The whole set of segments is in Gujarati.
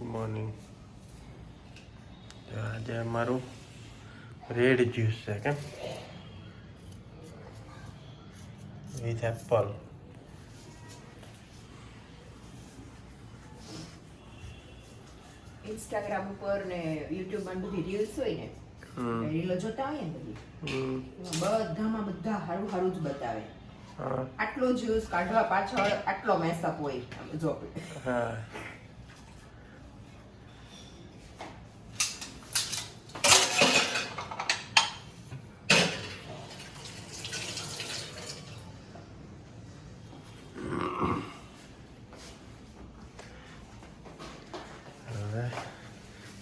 ગુડ મોર્નિંગ આજે અમારું રેડ જ્યુસ છે કેમ? વિથ એપલ ઇન્સ્ટાગ્રામ ઉપર ને યુટ્યુબમાં બધી રીલ્સ હોય ને રીલો જોતા હોય ને બધી બધામાં બધા હારું હારું જ બતાવે. આટલો જ્યુસ કાઢવા પાછળ આટલો મેસઅપ હોય જો હા.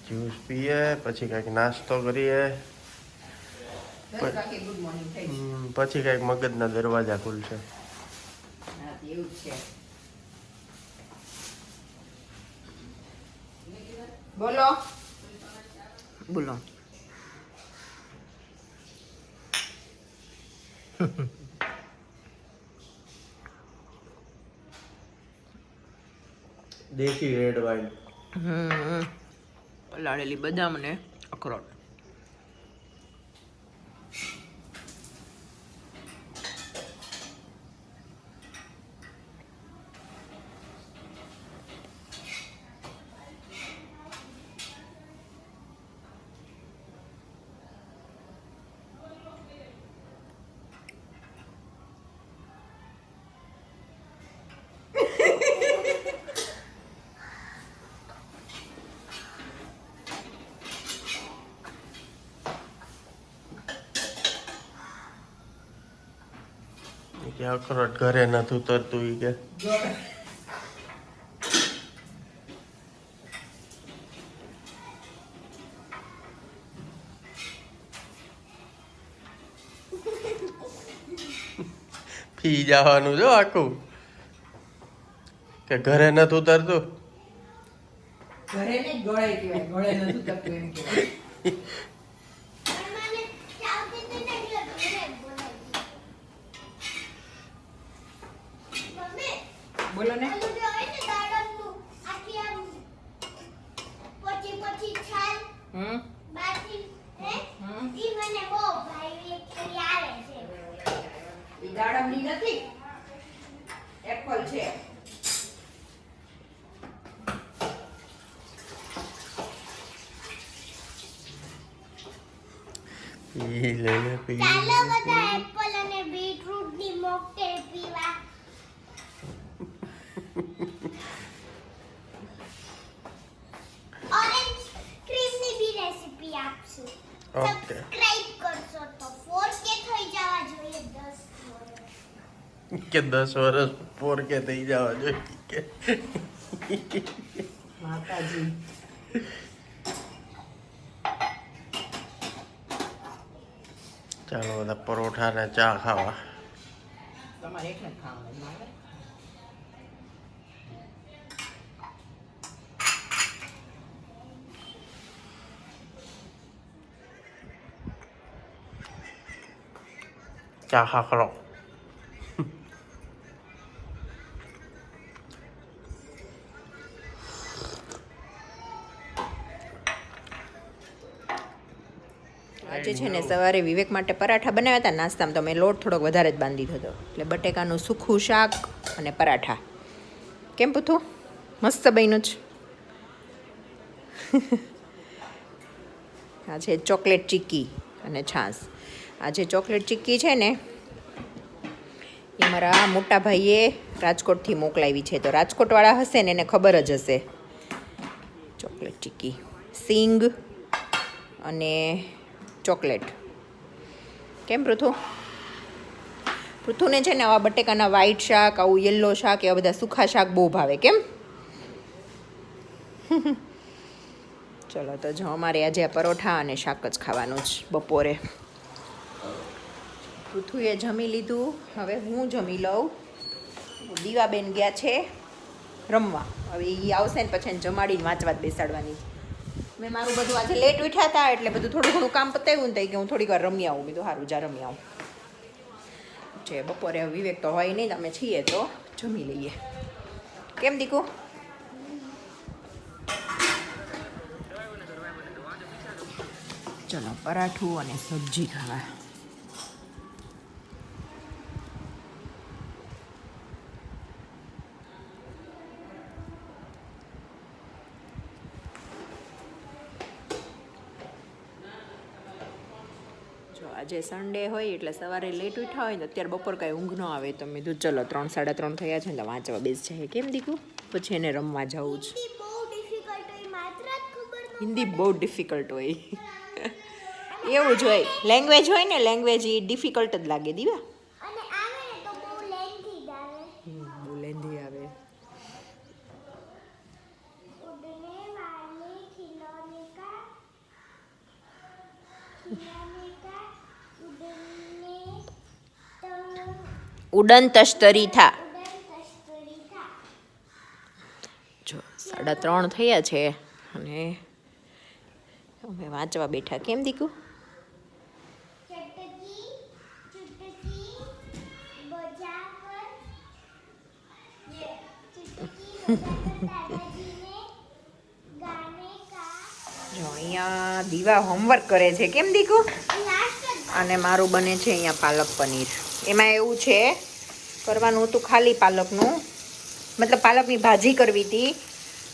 જ્યુસ પીએ પછી કંઈક નાસ્તો કરીએ. પછી વાગે મગજ કંઈક મગજના દરવાજા ખુલશે. બોલો. બોલો. દેશી રેડ વાઇન હમ. પલાળેલી બદામ ને અખરોટ. અખરોટ ઘરે નથી ઉતરતું ઈ કે. ફી જવાનું જો આખું. કે ઘરે નથી ઉતરતું ઘરે ગળે ગળે નથી ઉતરતું મને ચાવતી તો નહીં એટલે ઘરે બોલાવી. મમ્મી, બોલો ને ઓલું જે હોય ને દાડમનું, આખી આમ પોચી પોચી છાલ હમ બહારથી, હે? હમ ઈ મને બહુ ભાવી, એટલે ઈ આવે છે. ઈ દાડમની નથી. એપલ છે. પી લઈને પી ચાલો બધા એપલ અને બીટરૂટની મોકટેલ પીવા. ઓરેન્જ ક્રીમની બી રેસીપી આપશું. ઓકે. કે દસ વર્ષ પોર કે થઈ જવા જોઈએ કે માતાજી ચાલો બધા પરોઠા ને ચા ખાવા તમારે એકને જ ખાવાનું મારે ચા ખા ખરો આજે છે ને સવારે વિવેક માટે પરાઠા બનાવ્યા હતા નાસ્તામાં તો મેં લોટ થોડોક વધારે જ બાંધી દીધો એટલે બટેકાનું સૂખું શાક અને પરાઠા. કેમ પૂથું? મસ્ત બન્યું જ. આ છે ચોકલેટ ચીક્કી અને છાશ. આ જે ચોકલેટ ચીક્કી છે ને એ મારા મોટા ભાઈએ રાજકોટથી મોકલાવી છે. તો રાજકોટવાળા હશે ને એને ખબર જ હશે. ચોકલેટ ચીક્કી. સિંગ અને ચોકલેટ. કેમ પૃથુ? પૃથુને છે ને આવા બટેકાના વ્હાઈટ શાક, આવું યલો શાક, એવા બધા સૂખા શાક બહુ ભાવે. કેમ? ચલો તો જો અમારે આજે આ પરોઠા અને શાક જ ખાવાનું જ બપોરે. પૃથુએ જમી લીધું. હવે હું જમી લઉં. દીવાબેન ગયા છે રમવા. હવે એ આવશે ને પછી જમાડીને વાંચવા જ બેસાડવાની. મેં મારું બધું આજે લેટ ઉઠ્યા હતા એટલે બધું થોડું થોડું કામ પતાવ્યું ને કે હું થોડી વાર રમી આવું, બીજું સારું, જા રમી આવું. છે બપોરે વિવેક તો હોય નહીં તમે છીએ તો જમી લઈએ. કેમ દીકુ? ચલો, પરાઠું અને સબ્જી ખાવા. આજે સન્ડે હોય એટલે સવારે લેટ ઉઠા હોય ને અત્યારે બપોર કાંઈ ઊંઘ ન આવે તો મેં કીધું ચલો ત્રણ સાડા ત્રણ થયા છે ને તો વાંચવા બેસ જાય કેમ દીકું? પછી એને રમવા જવું છે. જ હિન્દી બહુ ડિફિકલ્ટ હોય. એવું જ હોય. લેંગ્વેજ હોય ને લેંગ્વેજ એ ડિફિકલ્ટ જ લાગે દીવા. ઉડન થા. જો સાડા ત્રણ થયા છે. અને અમે વાંચવા બેઠા. કેમ દીકું? જો અહીંયા દીવા હોમવર્ક કરે છે. કેમ દીકું? અને મારું બને છે અહીંયા પાલક પનીર. એમાં એવું છે કરવાનું હતું ખાલી પાલકનું. મતલબ પાલકની ભાજી કરવી હતી.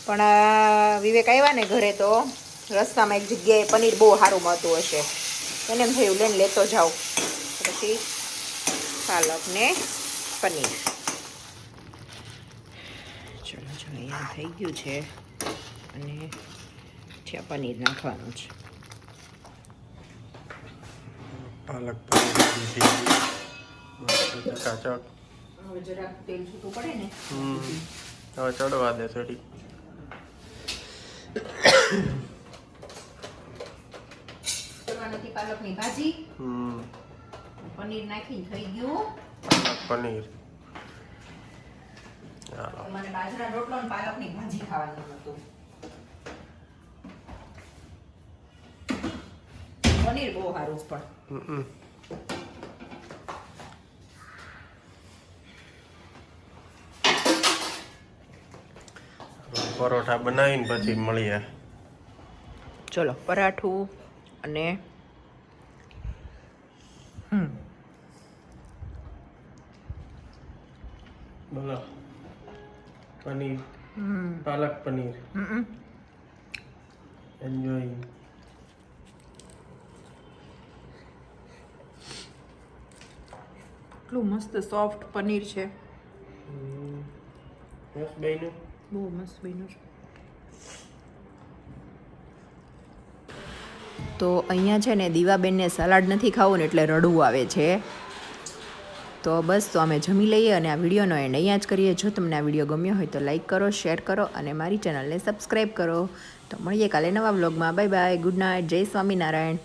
પણ વિવેક આવ્યા ને ઘરે તો રસ્તામાં એક જગ્યાએ પનીર બહુ સારું મળતું હશે. એને એમ થયું, લઈને લેતો જાઉં. પછી પાલકને પનીર. ચલો ચલો અહીંયા થઈ ગયું છે. અને ત્યાં પનીર નાખવાનું છે. પાલક પનીર ચકાચક. હવે જરાક તેલ છૂટું પડે ને. હવે ચડવા દે થોડી કરવાની પાલકની ભાજી. હમ. પનીર નાખી થઈ ગયું. પનીર. મને બાજરા રોટલો અને પાલકની ભાજી ખાવાનું હતું. પનીર બહુ સારું પણ. પરોઠા બનાવીને પછી મળીએ. ચલો પરાઠું અને બોલો. પનીર. પાલક પનીર. એન્જોય એટલું મસ્ત સોફ્ટ પનીર છે. બસ બેનું બહુ મસ્ત બન્યું છે તો અહીંયા છે ને દીવાબેનને સલાડ નથી ખાવું ને એટલે રડવું આવે છે. તો બસ, તો અમે જમી લઈએ અને આ વિડીયોનો એન્ડ અહીંયા જ કરીએ. જો તમને આ વીડિયો ગમ્યો હોય તો લાઇક કરો શેર કરો અને મારી ચેનલને સબસ્ક્રાઈબ કરો. તો મળીએ કાલે નવા વ્લોગમાં બાય બાય ગુડ નાઇટ જય સ્વામિનારાયણ.